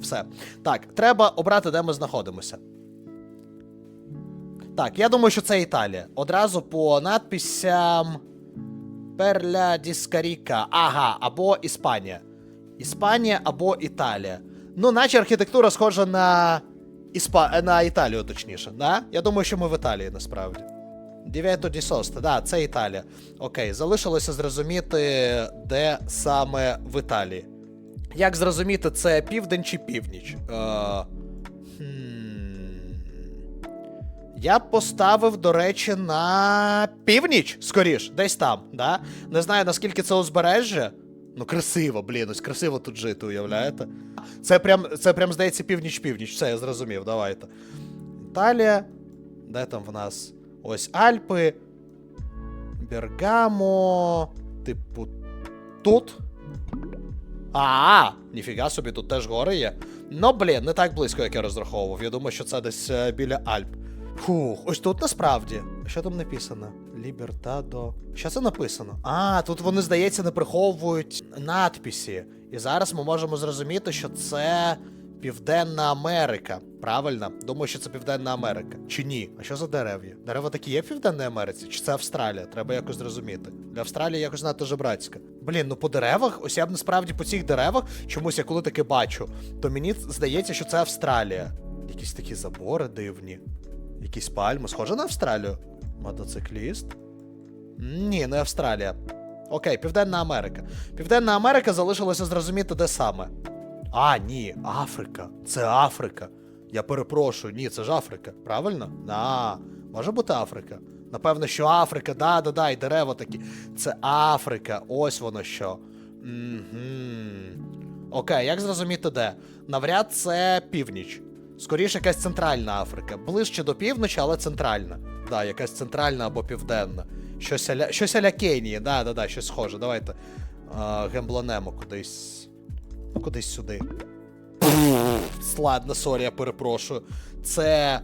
Все. Так, треба обрати, де ми знаходимося. Так, я думаю, що це Італія. Одразу по надписям. Перля Діскаріка. Ага, або Іспанія. Іспанія або Італія. Ну, наче архітектура схожа на. Іспа... на Італію, точніше. Да? Я думаю, що ми в Італії насправді. Дев'ято ді Соста, да, це Італія. Окей, залишилося зрозуміти, де саме в Італії. Як зрозуміти, це південь чи північ? Е... Я поставив, до речі, на північ, скоріш, десь там, да? Не знаю, наскільки це узбережжя. Ну, красиво, блін, ось красиво тут жити, уявляєте? Це прям, це прям здається, північ-північ. Все, я зрозумів, давайте. Італія. Де там в нас? Ось Альпи. Бергамо. Типу, тут. А, ніфіга собі, тут теж гори є. Ну, блін, не так близько, як я розраховував. Я думаю, що це десь е, біля Альп. Фух, ось тут насправді. Що там написано? Лібертадо. Що це написано? А, тут вони, здається, не приховують надписі. І зараз ми можемо зрозуміти, що це Південна Америка. Правильно? Думаю, що це Південна Америка. Чи ні? А що за дерев'я? Дерева такі є в Південній Америці? Чи це Австралія? Треба якось зрозуміти. Для Австралії якось надто жебрацька. Блін, ну по деревах, ось я б насправді по цих деревах, чомусь я коли таке бачу, то мені здається, що це Австралія. Якісь такі забори дивні. Якісь пальми. Схоже на Австралію? Мотоцикліст? Ні, не Австралія. Окей, Південна Америка. Південна Америка залишилося зрозуміти, де саме. А, ні, Африка. Це Африка. Я перепрошую, ні, це ж Африка. Правильно? А, може бути Африка. Напевно, що Африка, да, да, да, і дерева такі. Це Африка, ось воно що. Угу. Окей, як зрозуміти де? Навряд це північ. Скоріше, якась центральна Африка. Ближче до півночі, але центральна. Да, якась центральна або південна. Щось аля, щось аля Кенії, да, да, да, щось схоже. Давайте а, гембланемо кудись. Кудись сюди. Ладно, сорі, я перепрошую. Це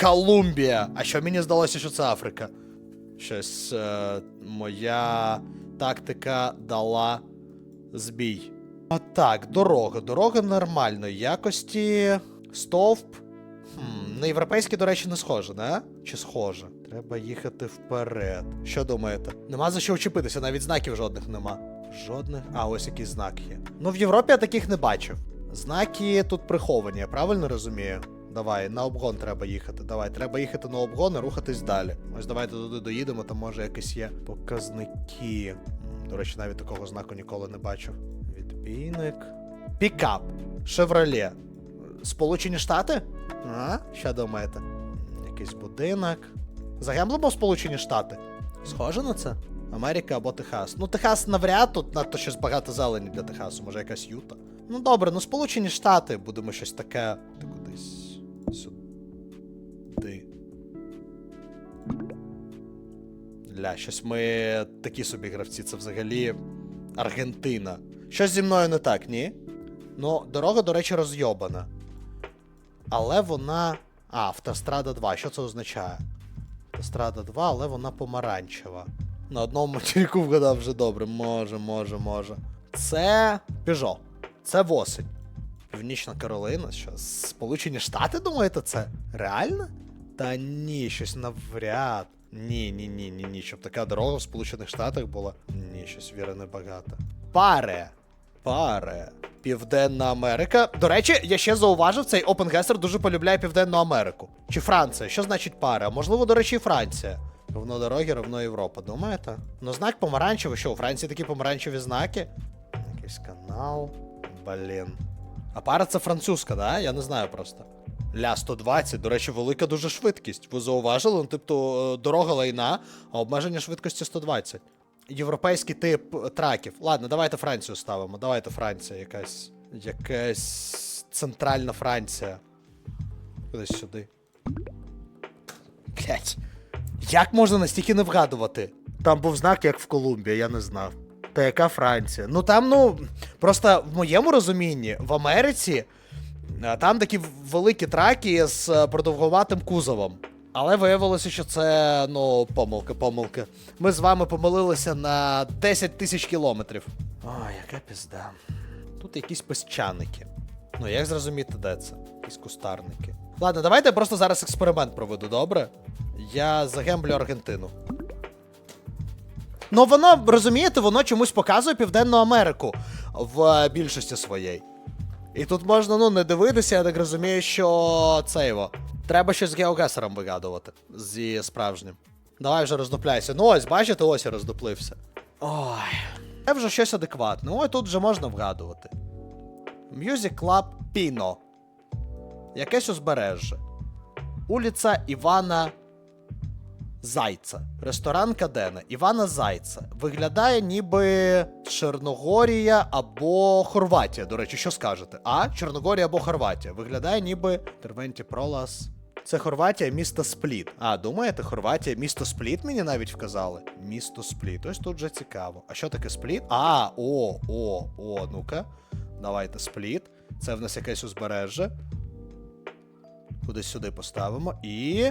Колумбія. А що мені здалося, що це Африка? Щось е, моя тактика дала збій. А так, дорога. Дорога нормальної якості. Стовп. Хм, на європейський, до речі, не схоже, не? Чи схоже? Треба їхати вперед. Що думаєте? Нема за що вчепитися, навіть знаків жодних нема. Жодних. А, ось якийсь знак є. Ну, в Європі я таких не бачив. Знаки тут приховані, я правильно розумію? Давай, на обгон треба їхати. Давай, треба їхати на обгон і рухатись далі. Ось давайте туди доїдемо, там може якісь є показники. До речі, навіть такого знаку ніколи не бачив. Відбійник. Пікап. Шевроле. Сполучені Штати? А? Що думаєте? Якийсь будинок. Загемблимо Сполучені Штати. Схоже на це? Америка або Техас. Ну, Техас навряд тут надто щось багато зелені для Техасу, може якась Юта. Ну добре, ну Сполучені Штати будемо щось таке. Ти кудись сюди. Ля, щось ми такі собі гравці, це взагалі Аргентина. Щось зі мною не так, ні? Ну, дорога, до речі, розйобана. Але вона. А, Автострада 2. Що це означає? Автострада 2, але вона помаранчева. На одному материку вгадав вже добре. Може, може, може. Це Peugeot. Це восень. Північна Каролина, що? Сполучені Штати, думаєте, це? Реально? Та ні, щось навряд. Ні, ні, ні, ні, ні. Щоб така дорога в Сполучених Штатах була. Ні, щось віри небагато. Паре. Паре. Південна Америка. До речі, я ще зауважив, цей OpenGuessr дуже полюбляє Південну Америку. Чи Франція? Що значить паре? А можливо, до речі, і Франція. Ровно дороги, ровно Європа, думаєте? Ну, знак помаранчевий, що у Франції такі помаранчеві знаки? Якийсь канал. Блін. А пара це французька, да? Я не знаю просто. Ля 120, до речі, велика дуже швидкість. Ви зауважили? Ну, тобто, дорога лайна, а обмеження швидкості 120. Європейський тип траків. Ладно, давайте Францію ставимо. Давайте Франція якась. Якась центральна Франція. Кудись сюди. Блять. Як можна настільки не вгадувати? Там був знак, як в Колумбії, я не знав. Та яка Франція? Ну там, ну, просто в моєму розумінні, в Америці е, там такі великі траки з е, продовгуватим кузовом. Але виявилося, що це, ну, помилки, помилки. Ми з вами помилилися на 10 тисяч кілометрів. Ой, яка пізда. Тут якісь песчаники. Ну, як зрозуміти, де це? Якісь кустарники. Ладно, давайте я просто зараз експеримент проведу, добре? Я загемблю Аргентину. Ну, воно, розумієте, воно чомусь показує Південну Америку в більшості своєї. І тут можна, ну, не дивитися, я так розумію, що це його. Треба щось з геогесером вигадувати. Зі справжнім. Давай вже роздупляйся. Ну ось, бачите, ось я роздуплився. Ой. Це вже щось адекватне. Ой, тут вже можна вгадувати. Music Club Pino. Якесь узбережжя. Улиця Івана Зайця. Ресторан Кадена. Івана Зайця. Виглядає ніби Чорногорія або Хорватія. До речі, що скажете? А? Чорногорія або Хорватія. Виглядає ніби Тервенті Пролас. Це Хорватія, місто Спліт. А, думаєте, Хорватія, місто Спліт мені навіть вказали? Місто Спліт. Ось тут вже цікаво. А що таке Спліт? А, о, о, о, ну-ка. Давайте Спліт. Це в нас якесь узбережжя. Кудись сюди поставимо і.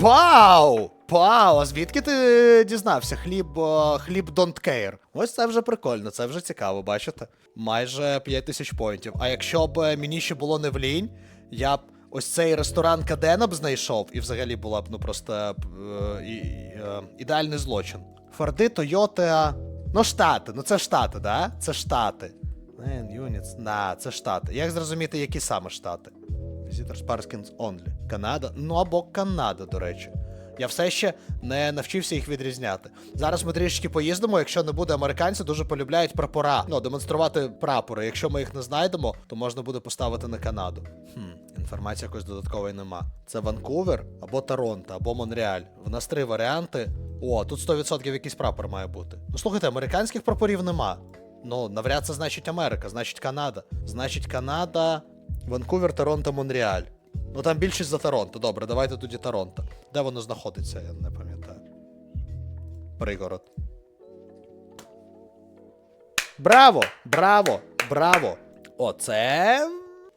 Пау! Пау! А звідки ти дізнався? Хліб, е, хліб don't care. Ось це вже прикольно, це вже цікаво, бачите? Майже 5 тисяч поінтів. А якщо б е, мені ще було не в лінь, я б ось цей ресторан Кадена б знайшов, і взагалі була б ну просто е, е, ідеальний злочин. Форди, Тойота. Ну, штати, ну це штати, да? Це штати. Man, units. На, це штати. Як зрозуміти, які саме штати? Visitors Parkings Only. Канада. Ну або Канада, до речі. Я все ще не навчився їх відрізняти. Зараз ми трішечки поїздимо. Якщо не буде американці, дуже полюбляють прапора. Ну, демонструвати прапори. Якщо ми їх не знайдемо, то можна буде поставити на Канаду. Хм, інформації якось додаткової нема. Це Ванкувер або Торонто, або Монреаль. В нас три варіанти. О, тут 100% якийсь прапор має бути. Ну слухайте, американських прапорів нема. Ну, навряд це значить Америка, значить Канада. Значить Канада, Ванкувер, Торонто, Монреаль. Ну там більшість за Торонто. Добре, давайте тоді Торонто. Де воно знаходиться, я не пам'ятаю. Пригород. Браво! Браво! Браво! Оце.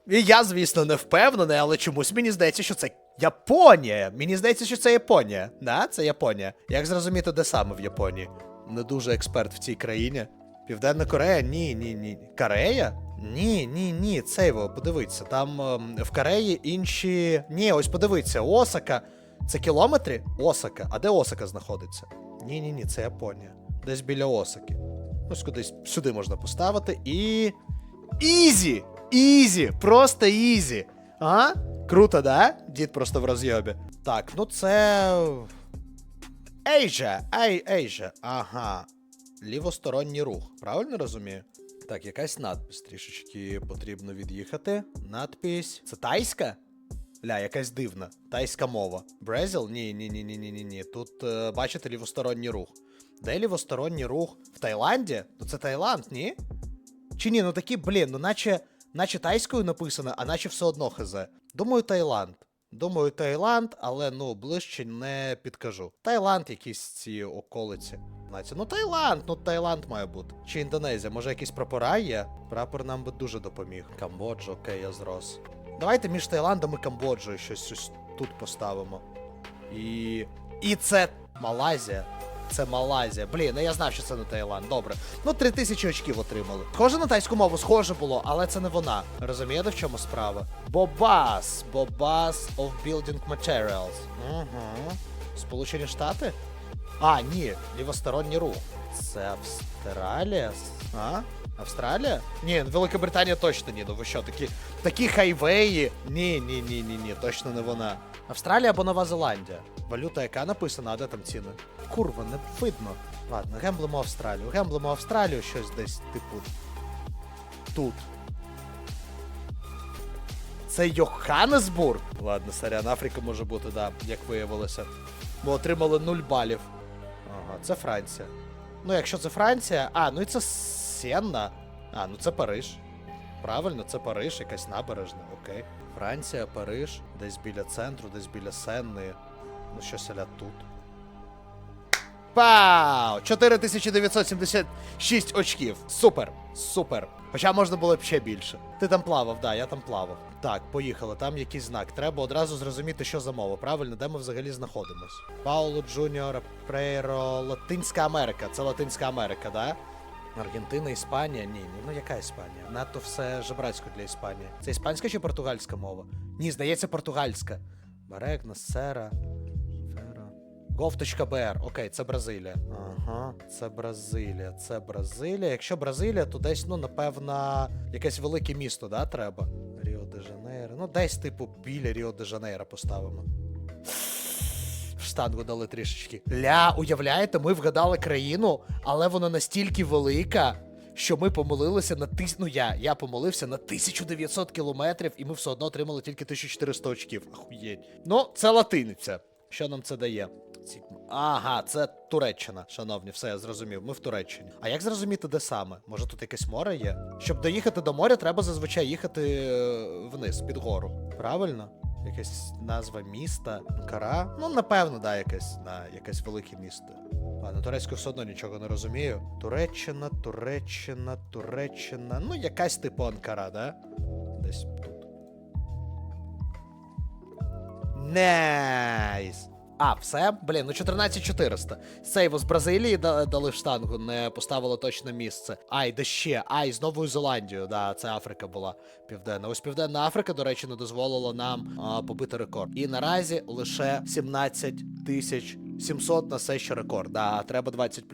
І я, звісно, не впевнений, але чомусь мені здається, що це Японія. Мені здається, що це Японія. Да, це Японія. Як зрозуміти, де саме в Японії? Не дуже експерт в цій країні. Південна Корея? Ні, ні, ні. Корея? Ні, ні, ні, це його, подивіться. Там ем, в Кореї інші. Ні, ось подивіться, Осака. Це кілометри? Осака. А де Осака знаходиться? Ні, ні, ні, це Японія. Десь біля Осаки. Ось кудись сюди можна поставити і. Ізі! Ізі! Просто ізі! Ага? Круто, да? Дід просто в розйобі. Так, ну це. Ейжа! Ей, Ейжа. Ага. Лівосторонній рух. Правильно розумію? Так, якась надпись трішечки потрібно від'їхати. Надпись. Це тайська? Ля, якась дивна. Тайська мова. Брезіл? Ні, ні, ні, ні, ні, ні, ні. Тут е, бачите лівосторонній рух. Де лівосторонній рух? В Таїланді? Ну це Таїланд, ні? Чи ні, ну такі, блін, ну наче, наче тайською написано, а наче все одно хз. Думаю, Таїланд. Думаю, Таїланд, але ну ближче не підкажу. Таїланд, якісь ці околиці. Ну Таїланд, ну Таїланд має бути. Чи Індонезія, може якісь прапора є? Прапор нам би дуже допоміг. Камбоджа, окей, я зрос. Давайте між Таїландом і Камбоджою щось, ось тут поставимо. І. І це Малайзія. Це Малайзія. Блін, ну я знав, що це не Таїланд. Добре. Ну, три тисячі очків отримали. Схоже на тайську мову, схоже було, але це не вона. Розумієте, в чому справа? Бобас. Бобас of Building Materials. Угу. Сполучені Штати? А, ні, лівосторонній рух. Це Австралія? А? Австралія? Ні, Великобританія точно ні. Ну ви що, такі, такі хайвеї? Ні, ні, ні, ні, ні, точно не вона. Австралія або Нова Зеландія. Валюта яка написана, а де там ціни? Курва, не видно. Ладно, гемблимо Австралію. Гемблимо Австралію щось десь, типу. Тут. Це Йоханнесбург? Ладно, сорян, Африка може бути, да, як виявилося. Ми отримали 0 балів. Ага, це Франція. Ну, якщо це Франція. А, ну і це Сенна. А, ну це Париж. Правильно, це Париж, якась набережна, окей. Франція, Париж, десь біля центру, десь біля Сенни. Ну, щось аля тут. Пау! 4976 очків. Супер, супер. Хоча можна було б ще більше. Ти там плавав, да, я там плавав. Так, поїхали, там якийсь знак. Треба одразу зрозуміти, що за мова, правильно, де ми взагалі знаходимось. Пауло Джуніор Прейро, Латинська Америка. Це Латинська Америка, да? Аргентина, Іспанія? Ні, ні, ну яка Іспанія? Надто все жебрацько для Іспанії. Це іспанська чи португальська мова? Ні, здається, португальська. Барек, Сера, Фера. Gov.br. Окей, це Бразилія. Ага, це Бразилія. Це Бразилія. Якщо Бразилія, то десь, ну, напевно, якесь велике місто, да, треба? Ріо де Жанейро. Ну, десь, типу, біля Ріо де Жанейро поставимо. Штангу дали трішечки. Ля, уявляєте, ми вгадали країну, але вона настільки велика, що ми помилилися на тис... Ну я, я помилився на 1900 кілометрів, і ми все одно отримали тільки 1400 очків. Ахуєть. Ну, це латиниця. Що нам це дає? Ці- Ага, це Туреччина, шановні, все, я зрозумів. Ми в Туреччині. А як зрозуміти, де саме? Може тут якесь море є? Щоб доїхати до моря, треба зазвичай їхати е, вниз, під гору. Правильно? Якась назва міста, Анкара? Ну, напевно, да, якесь, да, якесь велике місто. На турецьку все одно нічого не розумію. Туреччина, Туреччина, Туреччина. Ну, якась типу Анкара, да? Десь тут. Найс! А, все? Блін, ну 14400. Сейву з Бразилії дали в штангу, не поставили точне місце. Ай, де ще? Ай, з Новою Зеландією, да, це Африка була південна. Ось Південна Африка, до речі, не дозволила нам а, побити рекорд. І наразі лише 17 тисяч 700 на все ще рекорд. Да, треба 20